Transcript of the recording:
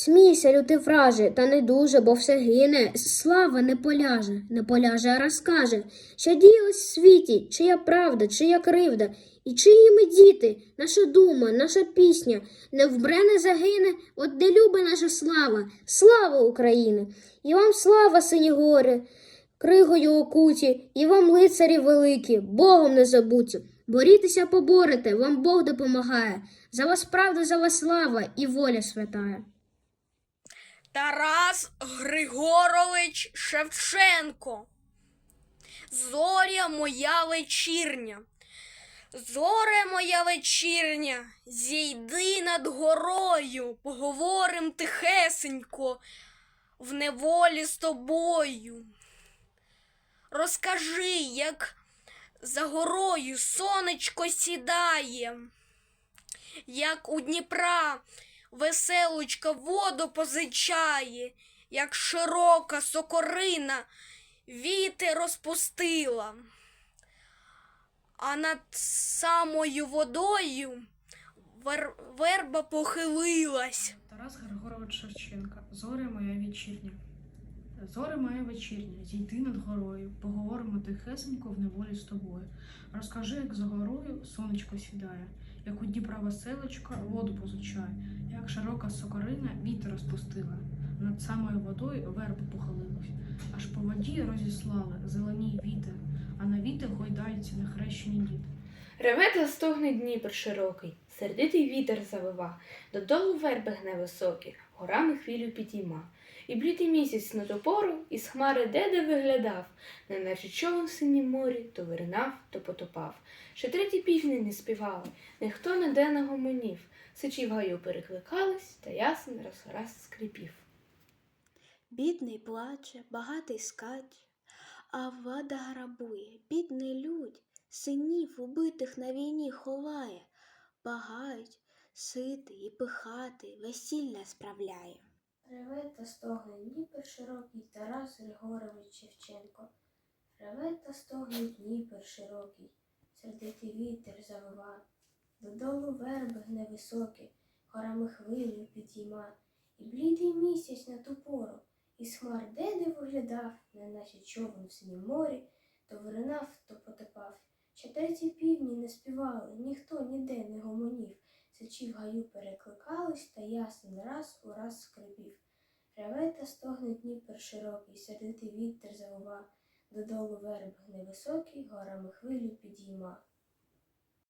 Смійся, люти враже, та не дуже, бо все гине. Слава не поляже, не поляже, а розкаже, що діялось в світі, чия правда, чия кривда, і чиї ми діти, наша дума, наша пісня, не вбре, не загине, от де любе наша слава, слава України! І вам слава, сині гори, кригою окуті, і вам лицарі великі, Богом не забуті. Борітеся, поборете, вам Бог допомагає. За вас правда, за вас слава і воля святая. Тарас Григорович Шевченко. Зоря моя вечірня. Зоре моя вечірня, зійди над горою, поговорим тихесенько в неволі з тобою. Розкажи, як за горою сонечко сідає, як у Дніпра веселочка воду позичає, як широка сокорина вітер розпустила, а над самою водою вер- верба похилилась. Тарас Григорович Шевченка. Зоря моя вечірня. Зоря моя вечірня, зійди над горою, поговоримо тихесенько в неволі з тобою. Розкажи, як за горою сонечко сідає, як у Дніпра веселочка воду позичає, як широка сокорина вітер розпустила. Над самою водою верба похилилась, аж по воді розіслали зеленій вітер, а на вітер гойдається нехрещені діти. Реве та стогне Дніпр широкий, сердитий вітер завива, додолу верби гне високі, горами хвилю підійма. І блідий місяць на ту із хмари де-де виглядав, неначе човен в синім морі, то виринав, то потопав. Ще треті півні не співали, ніхто не де не гомонів, сичі в гаю перекликались, та ясен раз раз скрипів. Бідний плаче, багатий скаче, а вода грабує, бідний людь, синів убитих на війні ховає, багають, ситий і пихатий, весілля справляє. Реве та стогне Дніпер широкий Тарас Григорович Шевченко. Реве та стогне Дніпер широкий, сердитий вітер завива, додолу верби гне високі, горами хвилю підійма, і блідий місяць на ту пору, із хмар де-де виглядав, неначе човен в синім морі, то виринав, то потопав. Ще треті півні не співали, ніхто ніде не гомонів, сичі в гаю перекликались, та ясен раз у раз скрипів. Реве та стогне Дніпер широкий, сердитий вітер завива, додолу верб невисокий, горами хвилю підійма.